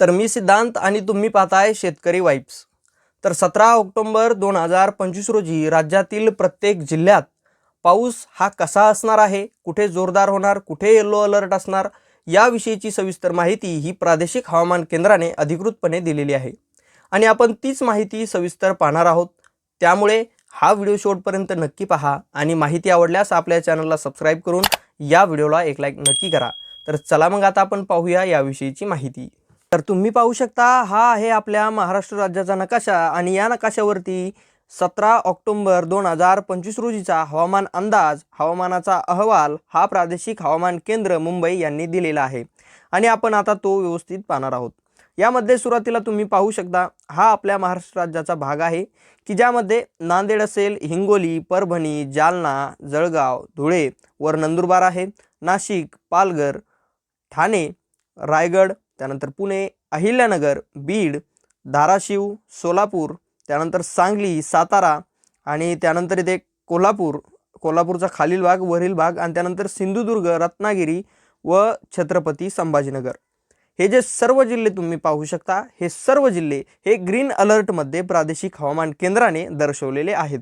तर मी सिद्धांत आणि तुम्ही पाहताय शेतकरी वाईप्स. तर सतरा ऑक्टोंबर दोन हजार पंचवीस रोजी राज्यातील प्रत्येक जिल्ह्यात पाऊस हा कसा असणार आहे कुठे जोरदार होणार कुठे येल्लो अलर्ट असणार याविषयीची सविस्तर माहिती ही प्रादेशिक हवामान केंद्राने अधिकृतपणे दिलेली आहे. आणि आपण तीच माहिती सविस्तर पाहणार आहोत. त्यामुळे हा व्हिडिओ शेवटपर्यंत नक्की पहा आणि माहिती आवडल्यास आपल्या चॅनलला सबस्क्राईब करून या व्हिडिओला एक लाईक नक्की करा. तर चला मग आता आपण पाहूया याविषयीची माहिती. तर तुम्ही पाहू शकता हा आहे आपल्या महाराष्ट्र राज्याचा नकाशा आणि या नकाशावरती सतरा ऑक्टोंबर दोन हजार पंचवीस रोजीचा हवामान अंदाज हवामानाचा अहवाल हा प्रादेशिक हवामान केंद्र मुंबई यांनी दिलेला आहे. आणि आपण आता तो व्यवस्थित पाहणार आहोत. यामध्ये सुरुवातीला तुम्ही पाहू शकता हा आपल्या महाराष्ट्र राज्याचा भाग आहे की ज्यामध्ये नांदेड असेल हिंगोली परभणी जालना जळगाव धुळे वर नंदुरबार आहे नाशिक पालघर ठाणे रायगड त्यानंतर पुणे अहिल्यानगर बीड धाराशिव सोलापूर त्यानंतर सांगली सातारा आणि त्यानंतर इथे कोल्हापूर. कोल्हापूरचा खालील भाग वरील भाग आणि त्यानंतर सिंधुदुर्ग रत्नागिरी व छत्रपती संभाजीनगर. हे जे सर्व जिल्हे तुम्ही पाहू शकता हे सर्व जिल्हे हे ग्रीन अलर्टमध्ये प्रादेशिक हवामान केंद्राने दर्शवलेले आहेत.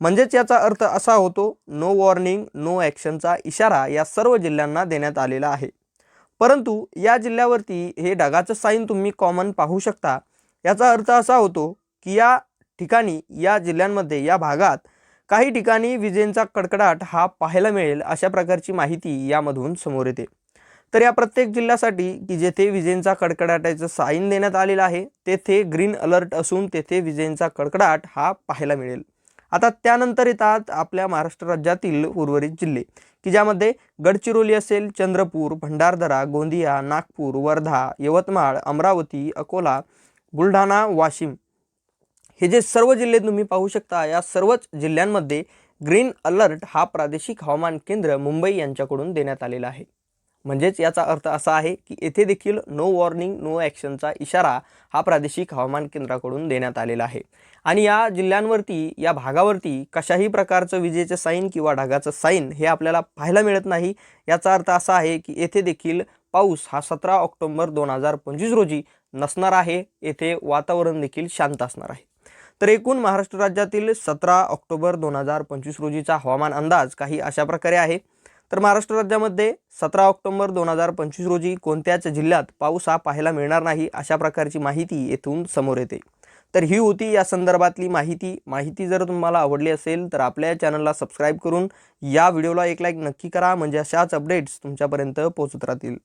म्हणजेच याचा अर्थ असा होतो नो वॉर्निंग नो ॲक्शनचा इशारा या सर्व जिल्ह्यांना देण्यात आलेला आहे. परंतु या जिल्ह्यावरती हे ढगाचं साईन तुम्ही कॉमन पाहू शकता. याचा अर्थ असा होतो की या ठिकाणी या जिल्ह्यांमध्ये या भागात काही ठिकाणी विजेंचा कडकडाट हा पाहायला मिळेल अशा प्रकारची माहिती यामधून समोर येते. तर या प्रत्येक जिल्ह्यासाठी की जेथे विजेंचा कडकडाटाचं साईन देण्यात आलेलं आहे तेथे ग्रीन अलर्ट असून तेथे विजेंचा कडकडाट हा पाहायला मिळेल. आता त्यानंतर येतात आपल्या महाराष्ट्र राज्यातील उर्वरित जिल्हे की ज्यामध्ये गडचिरोली असेल चंद्रपूर भंडारदरा गोंदिया नागपूर वर्धा यवतमाळ अमरावती अकोला बुलढाणा वाशिम. हे जे सर्व जिल्हे तुम्ही पाहू शकता या सर्वच जिल्ह्यांमध्ये ग्रीन अलर्ट हा प्रादेशिक हवामान केंद्र मुंबई यांच्याकडून देण्यात आलेला आहे. म्हणजेच याचा अर्थ असा आहे की येथे देखील नो वॉर्निंग नो ॲक्शनचा इशारा हा प्रादेशिक हवामान केंद्राकडून देण्यात आलेला आहे. आणि या जिल्ह्यांवरती या भागावरती कशाही प्रकारचं विजेचं साईन किंवा ढगाचं साईन हे आपल्याला पाहायला मिळत नाही. याचा अर्थ असा आहे की येथे देखील पाऊस हा सतरा ऑक्टोंबर दोन हजार पंचवीस रोजी नसणार आहे. येथे वातावरण देखील शांत असणार आहे. तर एकूण महाराष्ट्र राज्यातील सतरा ऑक्टोबर दोन हजार पंचवीस रोजीचा हवामान अंदाज काही अशा प्रकारे आहे. तर महाराष्ट्र राज्यामध्ये सतरा ऑक्टोबर दोन हजार पंचवीस रोजी कोणत्याच जिल्ह्यात पाऊस हा पाहायला मिळणार नाही अशा प्रकारची माहिती येथून समोर येते. तर ही होती या संदर्भातली माहिती. माहिती जर तुम्हाला आवडली असेल तर आपल्या चॅनलला सबस्क्राईब करून या व्हिडिओला एक लाईक नक्की करा. म्हणजे अशाच अपडेट्स तुमच्यापर्यंत पोहोचत राहतील.